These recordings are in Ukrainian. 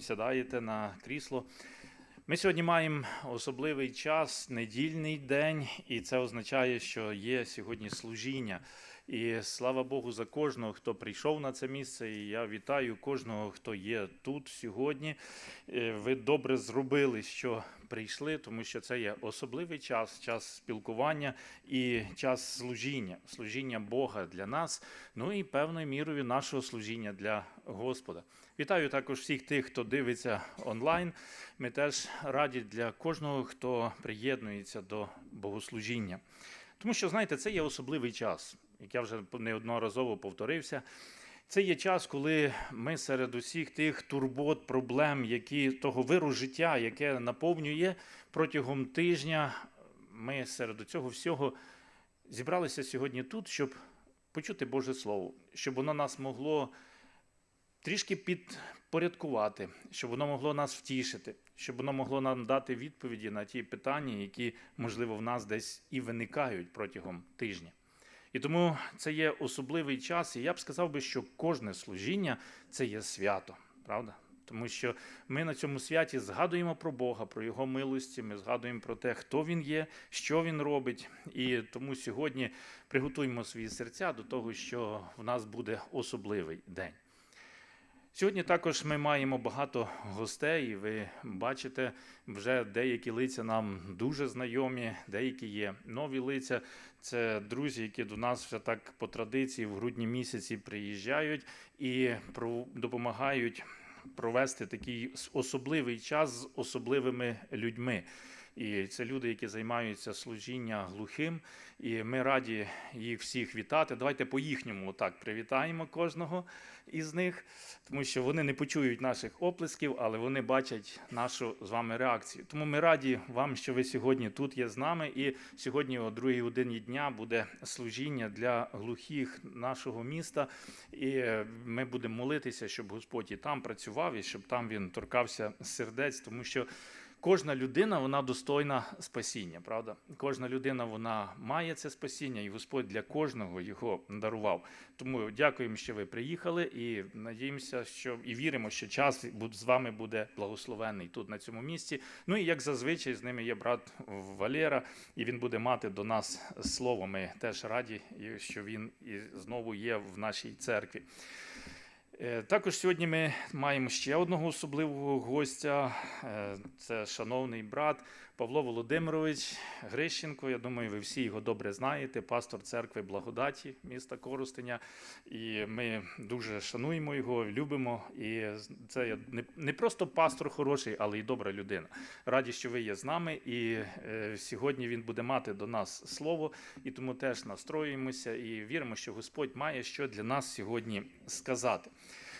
сідаєте на крісло. Ми сьогодні маємо особливий час, недільний день, і це означає, що є сьогодні служіння. І слава Богу за кожного, хто прийшов на це місце. І я вітаю кожного, хто є тут сьогодні. Е, Ви добре зробили, що прийшли, тому що це є особливий час, час спілкування і час служіння, служіння Бога для нас, ну і певною мірою нашого служіння для Господа. Вітаю також всіх тих, хто дивиться онлайн. Ми теж раді для кожного, хто приєднується до богослужіння. Тому що, знаєте, це є особливий час, як я вже неодноразово повторився. Це є час, коли ми серед усіх тих турбот, проблем, які того виру життя, яке наповнює протягом тижня, ми серед цього всього зібралися сьогодні тут, щоб почути Боже Слово, щоб воно нас могло трішки підпорядкувати, щоб воно могло нас втішити, щоб воно могло нам дати відповіді на ті питання, які, можливо, в нас десь і виникають протягом тижня. І тому це є особливий час, і я б сказав би, що кожне служіння це є свято, правда? Тому що ми на цьому святі згадуємо про Бога, про Його милості, ми згадуємо про те, хто Він є, що Він робить. І тому сьогодні приготуємо свої серця до того, що в нас буде особливий день. Сьогодні також ми маємо багато гостей, ви бачите, вже деякі лиця нам дуже знайомі, деякі є нові лиця. Це друзі, які до нас вже так по традиції в грудні місяці приїжджають і допомагають провести такий особливий час з особливими людьми. І це люди, які займаються служіння глухим, і ми раді їх всіх вітати. Давайте по їхньому так привітаємо кожного із них, тому що вони не почують наших оплесків, але вони бачать нашу з вами реакцію. Тому ми раді вам, що ви сьогодні тут є з нами. І сьогодні о другій годині дня буде служіння для глухих нашого міста. І е, ми будемо молитися, щоб Господь і там працював, і щоб там він торкався сердець, тому що. Кожна людина вона достойна спасіння, правда? Кожна людина вона має це спасіння, і Господь для кожного його дарував. Тому дякуємо, що ви приїхали, і надіємося, що і віримо, що час з вами буде благословений тут на цьому місці. Ну і як зазвичай з ними є брат Валера, і він буде мати до нас слово. Ми теж раді, що він і знову є в нашій церкві. Е, Також сьогодні ми маємо ще одного особливого гостя. Е, Це шановний брат Павло Володимирович Грищенко. Я думаю, ви всі його добре знаєте, пастор церкви Благодаті міста Коростеня. І ми дуже шануємо його, любимо. І це не- просто пастор хороший, але й добра людина. Раді, що ви є з нами. І е, сьогодні він буде мати до нас слово, і тому теж настроюємося і віримо, що Господь має що для нас сьогодні сказати.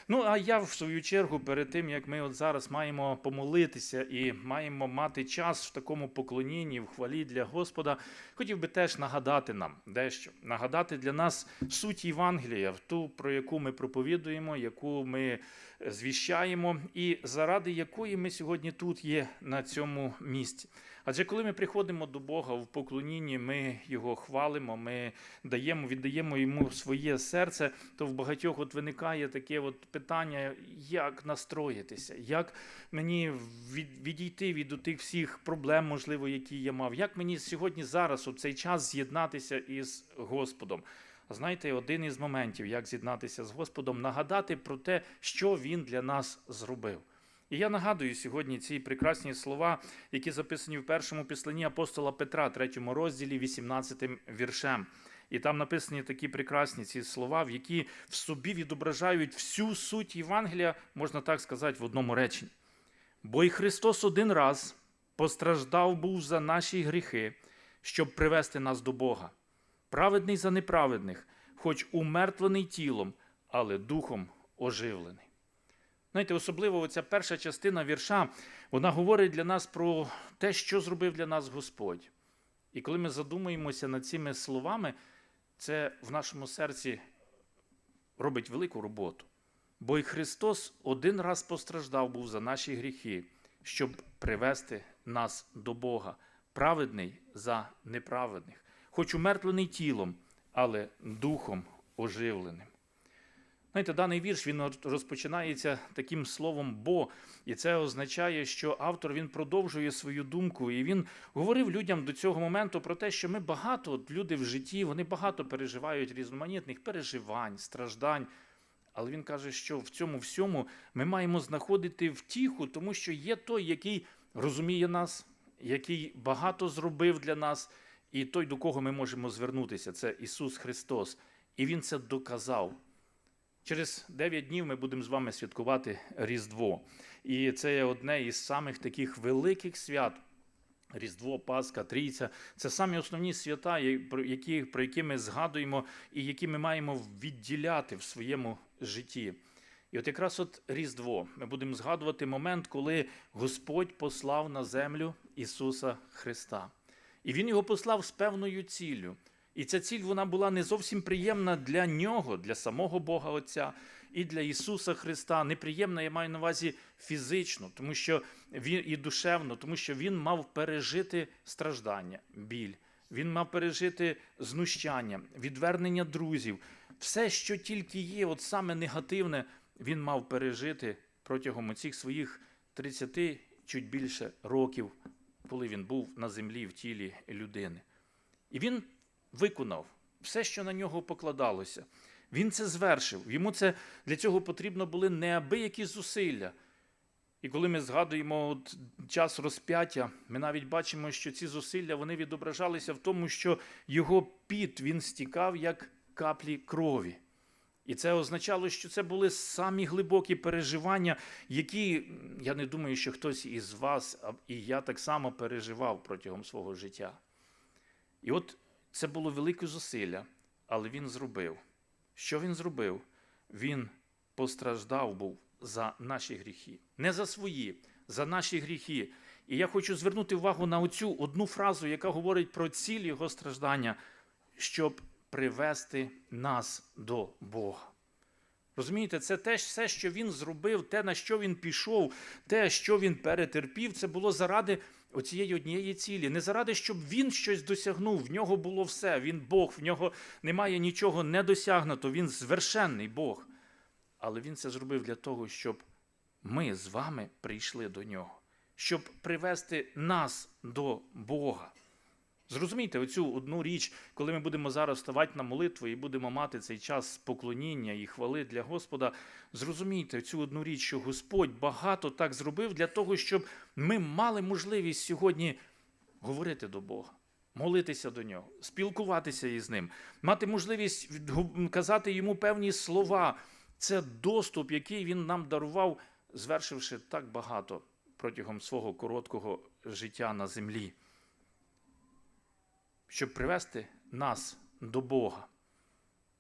Ну, а я в свою чергу, перед тим як ми от зараз маємо помолитися і маємо мати час в такому поклонінні, в хвалі для Господа, хотів би теж нагадати нам дещо, нагадати для нас суть Євангелія, ту, про яку ми проповідуємо, яку ми звіщаємо, і заради якої ми сьогодні тут є на цьому місці. Адже коли ми приходимо до Бога в поклонінні, ми його хвалимо, ми даємо, віддаємо йому своє серце, то в багатьох от виникає таке от питання, як настроїтися, як мені відійти від тих всіх проблем, можливо, які я мав, як мені сьогодні зараз у цей час з'єднатися із Господом. Знаєте, один із моментів, як з'єднатися з Господом, нагадати про те, що Він для нас зробив. І я нагадую сьогодні ці прекрасні слова, які записані в першому післанні апостола Петра, третьому розділі, 18 віршем. І там написані такі прекрасні ці слова, в які в собі відображають всю суть Євангелія, можна так сказати, в одному реченні. Бо і Христос один раз постраждав був за наші гріхи, щоб привести нас до Бога. Праведний за неправедних, хоч умертвлений тілом, але духом оживлений. Знаєте, особливо ця перша частина вірша, вона говорить для нас про те, що зробив для нас Господь. І коли ми задумуємося над цими словами, це в нашому серці робить велику роботу. Бо і Христос один раз постраждав був за наші гріхи, щоб привести нас до Бога, праведний за неправедних, хоч умертвлений тілом, але духом оживленим. Знаєте, даний вірш він розпочинається таким словом бо, і це означає, що автор він продовжує свою думку, і він говорив людям до цього моменту про те, що ми багато, от люди в житті, вони багато переживають різноманітних переживань, страждань. Але він каже, що в цьому всьому ми маємо знаходити втіху, тому що є той, який розуміє нас, який багато зробив для нас, і той, до кого ми можемо звернутися, це Ісус Христос. І Він це доказав. Через 9 днів ми будемо з вами святкувати Різдво. І це є одне із самих таких великих свят. Різдво, Пасха, Трійця це самі основні свята, які, про які ми згадуємо і які ми маємо відділяти в своєму житті. І от якраз от Різдво ми будемо згадувати момент, коли Господь послав на землю Ісуса Христа. І Він його послав з певною ціллю. І ця ціль вона була не зовсім приємна для нього, для самого Бога Отця, і для Ісуса Христа. Неприємна, я маю на увазі фізично, тому що він і душевно, тому що він мав пережити страждання, біль. Він мав пережити знущання, відвернення друзів. Все, що тільки є, от саме негативне, він мав пережити протягом оцих своїх 30 чуть більше років, коли він був на землі в тілі людини. І він виконав все, що на нього покладалося. Він це звершив. Йому це для цього потрібно були неабиякі зусилля. І коли ми згадуємо от час розп'яття, ми навіть бачимо, що ці зусилля вони відображалися в тому, що його піт він стікав як каплі крові. І це означало, що це були самі глибокі переживання, які я не думаю, що хтось із вас, і я так само переживав протягом свого життя. І от це було велике зусилля, але він зробив. Що він зробив? Він постраждав був за наші гріхи. Не за свої, за наші гріхи. І я хочу звернути увагу на оцю одну фразу, яка говорить про ціль його страждання, щоб привести нас до Бога. Розумієте, це те все, що він зробив, те, на що він пішов, те, що він перетерпів, це було заради оцієї однієї цілі. Не заради, щоб він щось досягнув. В нього було все. Він Бог, в нього немає нічого недосягнуто. Він звершенний Бог. Але він це зробив для того, щоб ми з вами прийшли до нього, щоб привести нас до Бога. Зрозумійте оцю одну річ, коли ми будемо зараз ставати на молитву і будемо мати цей час поклоніння і хвали для Господа. Зрозумійте цю одну річ, що Господь багато так зробив для того, щоб ми мали можливість сьогодні говорити до Бога, молитися до нього, спілкуватися із ним, мати можливість казати йому певні слова. Це доступ, який він нам дарував, звершивши так багато протягом свого короткого життя на землі щоб привести нас до Бога.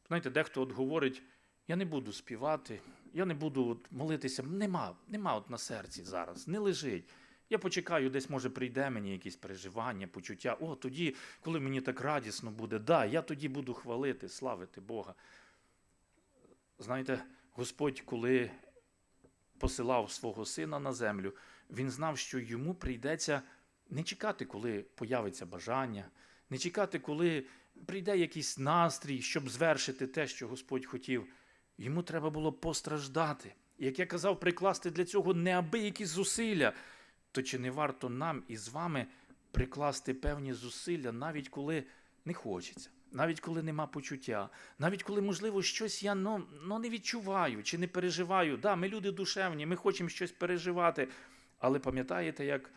Знаєте, дехто от говорить, я не буду співати, я не буду от молитися. Нема, нема от на серці зараз, не лежить. Я почекаю, десь може прийде мені якісь переживання, почуття. О, тоді, коли мені так радісно буде, да, я тоді буду хвалити, славити Бога. Знаєте, Господь, коли посилав свого сина на землю, він знав, що йому прийдеться не чекати, коли появиться бажання, не чекати, коли прийде якийсь настрій, щоб звершити те, що Господь хотів. Йому треба було постраждати. І, як я казав, прикласти для цього неабиякі зусилля. То чи не варто нам із вами прикласти певні зусилля, навіть коли не хочеться, навіть коли нема почуття, навіть коли, можливо, щось я ну, ну, не відчуваю чи не переживаю. Да, ми люди душевні, ми хочемо щось переживати. Але пам'ятаєте, як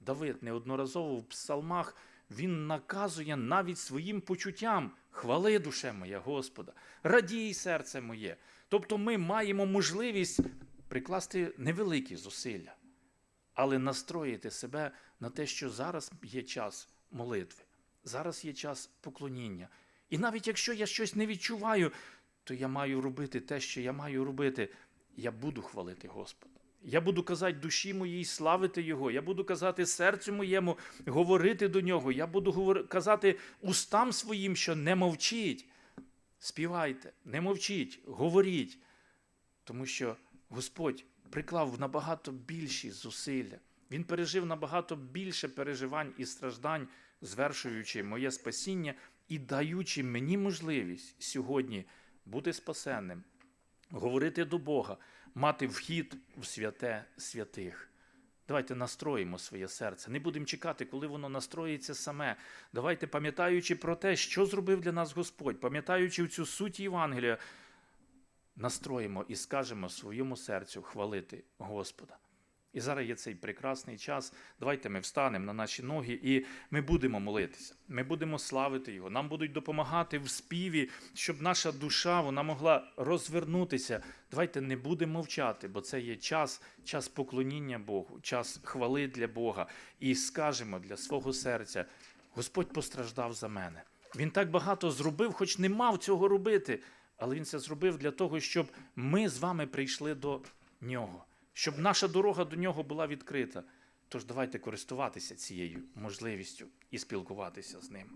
Давид неодноразово в псалмах він наказує навіть своїм почуттям хвали душе моя Господа, радій серце моє. Тобто ми маємо можливість прикласти невеликі зусилля, але настроїти себе на те, що зараз є час молитви, зараз є час поклоніння. І навіть якщо я щось не відчуваю, то я маю робити те, що я маю робити. Я буду хвалити Господа. Я буду казати душі моїй, славити Його. Я буду казати серцю моєму, говорити до нього. Я буду казати устам своїм, що не мовчіть. Співайте, не мовчіть, говоріть. Тому що Господь приклав набагато більші зусилля. Він пережив набагато більше переживань і страждань, звершуючи моє спасіння і даючи мені можливість сьогодні бути спасенним, говорити до Бога, мати вхід в святе святих. Давайте настроїмо своє серце. Не будемо чекати, коли воно настроїться саме. Давайте, пам'ятаючи про те, що зробив для нас Господь, пам'ятаючи цю суть Євангелія, настроїмо і скажемо своєму серцю хвалити Господа. І зараз є цей прекрасний час. Давайте ми встанемо на наші ноги і ми будемо молитися. Ми будемо славити Його. Нам будуть допомагати в співі, щоб наша душа вона могла розвернутися. Давайте не будемо мовчати, бо це є час, час поклоніння Богу, час хвали для Бога. І скажемо для свого серця: Господь постраждав за мене. Він так багато зробив, хоч не мав цього робити. Але він це зробив для того, щоб ми з вами прийшли до нього, щоб наша дорога до нього була відкрита. Тож давайте користуватися цією можливістю і спілкуватися з ним.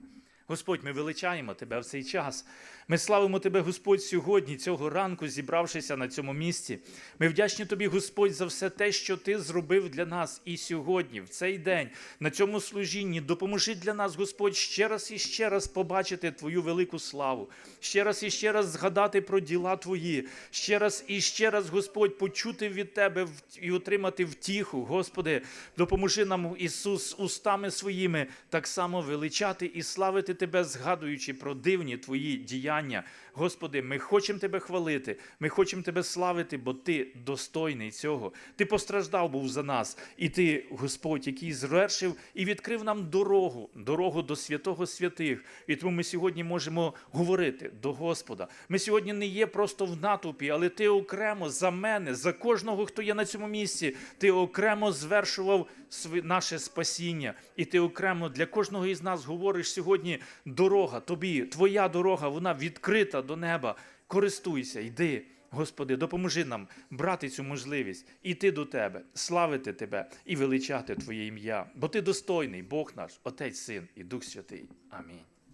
Господь, ми величаємо Тебе в цей час. Ми славимо Тебе, Господь, сьогодні, цього ранку, зібравшися на цьому місці. Ми вдячні Тобі, Господь, за все те, що Ти зробив для нас і сьогодні, в цей день, на цьому служінні. Допоможи для нас, Господь, ще раз і ще раз побачити Твою велику славу, ще раз і ще раз згадати про діла Твої, ще раз і ще раз, Господь, почути від Тебе і отримати втіху. Господи, допоможи нам, Ісус, устами своїми так само величати і славити Тебе, згадуючи про дивні Твої діяння. Господи, ми хочемо Тебе хвалити, ми хочемо Тебе славити, бо Ти достойний цього. Ти постраждав був за нас, і Ти, Господь, який звершив і відкрив нам дорогу, дорогу до святого святих. І тому ми сьогодні можемо говорити до Господа. Ми сьогодні не є просто в натовпі, але Ти окремо за мене, за кожного, хто є на цьому місці, Ти окремо звершував наше спасіння. І ти окремо для кожного із нас говориш сьогодні дорога тобі, твоя дорога, вона відкрита до неба. Користуйся, йди. Господи, допоможи нам брати цю можливість, іти до Тебе, славити Тебе і величати Твоє ім'я, бо Ти достойний, Бог наш, Отець, Син і Дух Святий. Амінь.